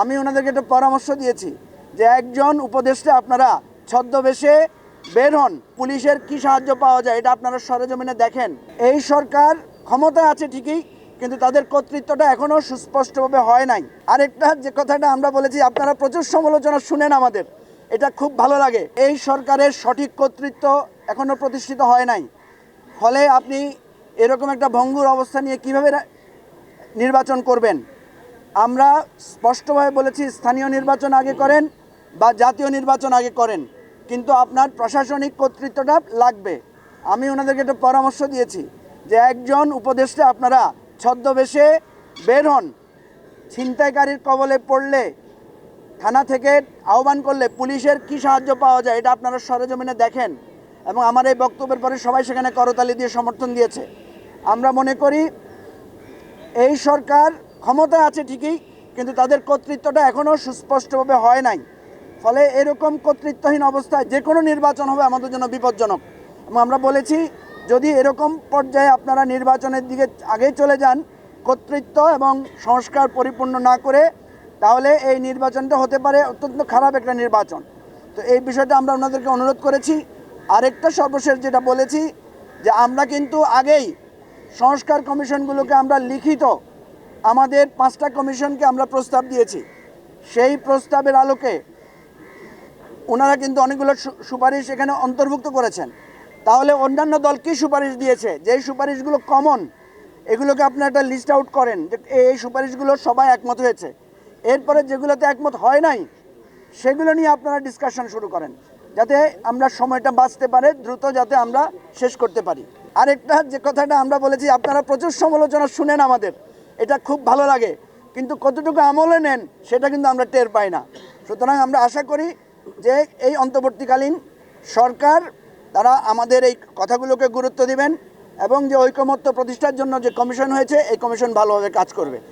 আমি ওনাদেরকে একটা পরামর্শ দিয়েছি যে একজন উপদেষ্টা আপনারা ছদ্মবেশে বের হন, পুলিশের কি সাহায্য পাওয়া যায় এটা আপনারা সরেজমিনে দেখেন। এই সরকার ক্ষমতা আছে ঠিকই, কিন্তু তাদের কর্তৃত্বটা এখনও সুস্পষ্টভাবে হয় নাই। আরেকটা যে কথাটা আমরা বলেছি, আপনারা প্রচুর সমালোচনা শুনেন আমাদের, এটা খুব ভালো লাগে। এই সরকারের সঠিক কর্তৃত্ব এখনও প্রতিষ্ঠিত হয় নাই। ফলে আপনি এরকম একটা ভঙ্গুর অবস্থা নিয়ে কীভাবে নির্বাচন করবেন? আমরা স্পষ্টভাবে বলেছি, স্থানীয় নির্বাচন আগে করেন বা জাতীয় নির্বাচন আগে করেন। কিন্তু আপনার প্রশাসনিক কর্তৃত্বটা লাগবে। আমি ওনাদেরকে একটা পরামর্শ দিয়েছি যে একজন উপদেষ্টা আপনারা ছদ্মবেশে বের হন, ছিনতাইকারীর কবলে পড়লে, থানা থেকে আহ্বান করলে পুলিশের কি সাহায্য পাওয়া যায় এটা আপনারা সরেজমিনে দেখেন এবং আমার এই বক্তব্যের পরে সবাই সেখানে করতালি দিয়ে সমর্থন দিয়েছে। আমরা মনে করি, এই সরকার ক্ষমতায় আছে ঠিকই, কিন্তু তাদের কর্তৃত্বটা এখনও সুস্পষ্টভাবে হয় নাই। ফলে এরকম কর্তৃত্বহীন অবস্থায় যে কোনো নির্বাচন হবে আমাদের জন্য বিপজ্জনক। এবং আমরা বলেছি, যদি এরকম পর্যায়ে আপনারা নির্বাচনের দিকে আগেই চলে যান, কর্তৃত্ব এবং সংস্কার পরিপূর্ণ না করে, তাহলে এই নির্বাচনটা হতে পারে অত্যন্ত খারাপ একটা নির্বাচন। তো এই বিষয়টা আমরা ওনাদেরকে অনুরোধ করেছি। আরেকটা সর্বশেষ যেটা বলেছি, যে আমরা কিন্তু আগেই সংস্কার কমিশনগুলোকে আমরা লিখিত আমাদের পাঁচটা কমিশনকে আমরা প্রস্তাব দিয়েছি। সেই প্রস্তাবের আলোকে ওনারা কিন্তু অনেকগুলো সুপারিশ এখানে অন্তর্ভুক্ত করেছেন। তাহলে অন্যান্য দল কী সুপারিশ দিয়েছে? যেই সুপারিশগুলো কমন এগুলোকে আপনি একটা লিস্ট আউট করেন যে এই সুপারিশগুলো সবাই একমত হয়েছে। এরপরে যেগুলোতে একমত হয় নাই, সেগুলো নিয়ে আপনারা ডিসকাশন শুরু করেন। যাতে আমরা সময়টা বাঁচতে পারে, দ্রুত যাতে আমরা শেষ করতে পারি। আরেকটা যে কথাটা আমরা বলেছি, আপনারা প্রচুর সমালোচনা শুনেন আমাদের। এটা খুব ভালো লাগে। কিন্তু কতটুকু আমলে নেন, সেটা কিন্তু আমরা টের পাই না। সুতরাং আমরা আশা করি যে এই অন্তর্বর্তীকালীন সরকার, তারা আমাদের এই কথাগুলোকে গুরুত্ব দিবেন এবং যে ঐকমত্য প্রতিষ্ঠার জন্য যে কমিশন হয়েছে, এই কমিশন ভালোভাবে কাজ করবে।